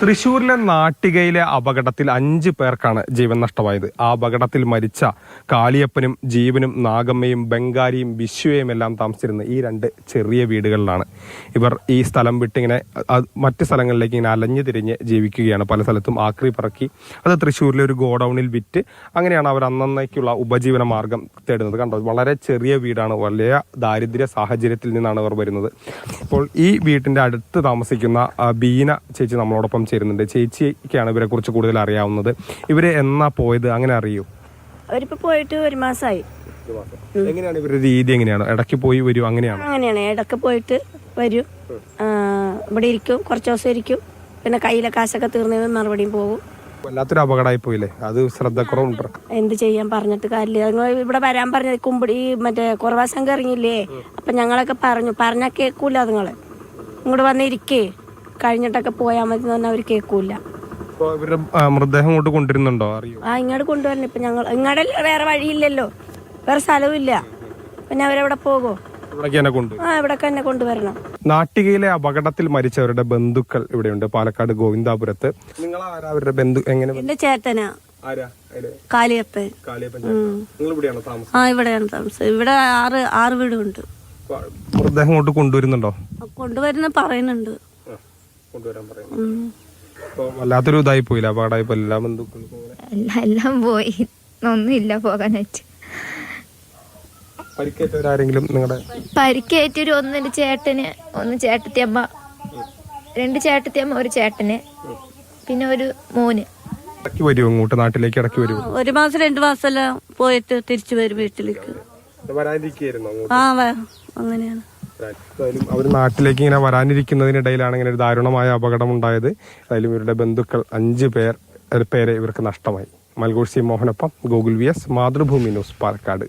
തൃശൂരിലെ നാട്ടികയിലെ അപകടത്തിൽ അഞ്ച് പേർക്കാണ് ജീവൻ നഷ്ടമായത്. ആ അപകടത്തിൽ മരിച്ച കാളിയപ്പനും ജീവനും നാഗമ്മയും ബംഗാരിയും വിശ്വയും എല്ലാം താമസിച്ചിരുന്ന ഈ രണ്ട് ചെറിയ വീടുകളിലാണ്. ഇവർ ഈ സ്ഥലം വിട്ടിങ്ങനെ മറ്റ് സ്ഥലങ്ങളിലേക്ക് ഇങ്ങനെ അലഞ്ഞു തിരിഞ്ഞ് ജീവിക്കുകയാണ്. പല സ്ഥലത്തും ആക്രി പറക്കി അത് തൃശ്ശൂരിലെ ഒരു ഗോഡൌണിൽ വിറ്റ് അങ്ങനെയാണ് അവർ അന്നേക്കുള്ള ഉപജീവന മാർഗം തേടുന്നത്. കണ്ടോ വളരെ ചെറിയ വീടാണ് വലിയ ദാരിദ്ര്യ സാഹചര്യത്തിൽ നിന്നാണ് അവർ വരുന്നത്. അപ്പോൾ ഈ വീട്ടിന്റെ അടുത്ത് താമസിക്കുന്ന ബീന ചേച്ചി നമ്മളോടൊപ്പം ചേരുന്നുണ്ട് ചേച്ചിക്കാണ് ഇവരെ കുറിച്ച് കൂടുതൽ അറിയാവുന്നത്. ഇവർ എന്നാ പോയത്? അങ്ങനെ അറിയൂ. അവരിപ്പോ പോയിട്ട് ഒരു മാസമായി എങ്ങനെയാണ് ഇവരുടെ രീതി എങ്ങനെയാണ്? ഇടയ്ക്ക് പോയി വരും അങ്ങനെയാണ്? അങ്ങനെയാണ്. ഇടയ്ക്ക് പോയിട്ട് വരും. ഇവിടെ ഇരിക്കും. കുറച്ച് ദിവസം ഇരിക്കും. പിന്നെ കയ്യിലെ കാശൊക്കെ തീർന്നു മറുപടിയും പോകും. വല്ലാത്തൊരു അപകടമായി പോയില്ലേ? അത് ശ്രദ്ധക്കുറവുണ്ട് എന്ത് ചെയ്യാൻ പറഞ്ഞിട്ട് കാര്യമില്ല. നിങ്ങൾ ഇവിടെ വരാൻ പറഞ്ഞ കുമ്പിടി മറ്റേ കുറവാസം ഇറങ്ങിയില്ലേ അപ്പൊ ഞങ്ങളൊക്കെ പറഞ്ഞു. പറഞ്ഞാൽ കേൾക്കൂല നിങ്ങൾ. ഇങ്ങോട്ട് വന്നിരിക്കേ. കഴിഞ്ഞിട്ടൊക്കെ പോയാൽ മതി എന്ന് പറഞ്ഞാൽ അവർ കേൾക്കൂല ഇപ്പോൾ ഇവരുടെ ആ, മൃതദേഹം കൊണ്ട് കൊണ്ടുവരുന്നുണ്ടോ? അറിയോ? ആ ഇങ്ങോട്ട് കൊണ്ടുവരണം ഇപ്പൊ ഞങ്ങൾ ഇങ്ങോട്ട് വേറെ വഴിയില്ലല്ലോ. വേറെ സ്ഥലവും ഇല്ല. പിന്നെ അവരെവിടെ പോകുമോ ഇവിടേക്ക് തന്നെ കൊണ്ട് ആ കൊണ്ടുവരണം. നാട്ടികയിലെ അപകടത്തിൽ മരിച്ചവരുടെ ബന്ധുക്കൾ ഇവിടെയുണ്ട്. പാലക്കാട് ഗോവിന്ദാപുരത്ത്. നിങ്ങൾ ആരാ അവരുടെ ബന്ധു എങ്ങനെ ചേട്ടനാ. ആരാ? കാലിയപ്പൻ കാലിയ പഞ്ചായത്ത് നിങ്ങൾ ഇവിടെയാണോ താമസം? ആ ഇവിടെയാണ് താമസം. ഇവിടെ ആറ് ആറ് വീടുണ്ട്. മൃതദേഹം കൊണ്ട് കൊണ്ടുവരുന്നുണ്ടോ? കൊണ്ടുവരുന്ന പറയുന്നുണ്ട്. കൊണ്ടുവരാൻ പറയും. വല്ലാത്തൊരു ഇതായി പോയില്ല അപകടമായി എല്ലാ ബന്ധുക്കൾക്കും എല്ലാം പോയി. ഒന്നുമില്ല പോകാനായിട്ട്. പരിക്കേറ്റവരാരെങ്കിലും നിങ്ങളുടെ പരിക്കേറ്റൊരു ഒന്നൊരു ചേട്ടന് ഒന്ന് ചേട്ടത്തിയമ്മ രണ്ട് ചേട്ടത്തിയമ്മ ഒരു ചേട്ടന് പിന്നെ ഒരു മോന്. ഇടയ്ക്ക് വരുമോ ഇങ്ങോട്ട് നാട്ടിലേക്ക്? ഇടയ്ക്ക് വരുമോ ഒരു മാസം രണ്ടു മാസം പോയിട്ട് തിരിച്ചു വരും വീട്ടിലേക്ക്. ആ വ- അങ്ങനെയാണ് അവർ നാട്ടിലേക്ക് ഇങ്ങനെ വരാനിരിക്കുന്നതിനിടയിലാണ് ഇങ്ങനെ ഒരു ദാരുണമായ അപകടം ഉണ്ടായത് അതിലും ഇവരുടെ ബന്ധുക്കൾ അഞ്ച് പേർ പേരെ ഇവർക്ക് നഷ്ടമായി. മൽഗോഴ്സി മോഹനൊപ്പം Google V S Mathrubhumi news Palakkad.